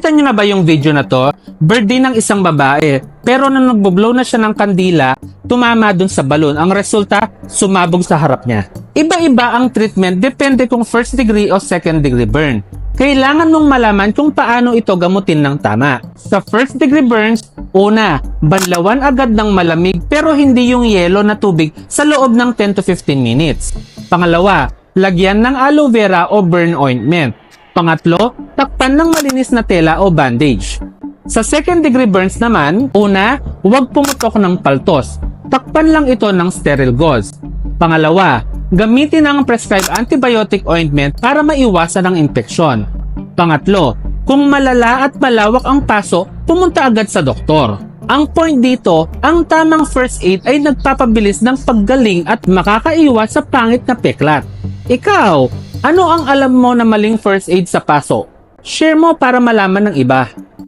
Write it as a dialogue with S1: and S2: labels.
S1: na ba yung video na to? Birthday ng isang babae. Pero nang nagboblow na siya ng kandila, tumama dun sa balon. Ang resulta, sumabog sa harap niya. Iba-iba ang treatment depende kung first degree o second degree burn. Kailangan mong malaman kung paano ito gamutin ng tama. Sa first degree burns, una, banlawan agad ng malamig pero hindi yung yelo na tubig sa loob ng 10 to 15 minutes. Pangalawa, lagyan ng aloe vera o burn ointment. Pangatlo, takpan ng malinis na tela o bandage. Sa second degree burns naman, una, huwag pumutok ng paltos. Takpan lang ito ng sterile gauze. Pangalawa, gamitin ang prescribed antibiotic ointment para maiwasan ang infeksyon. Pangatlo, kung malala at malawak ang paso, pumunta agad sa doktor. Ang point dito, ang tamang first aid ay nagpapabilis ng paggaling at makakaiwas sa pangit na peklat. Ikaw, ano ang alam mo na maling first aid sa paso? Share mo para malaman ng iba.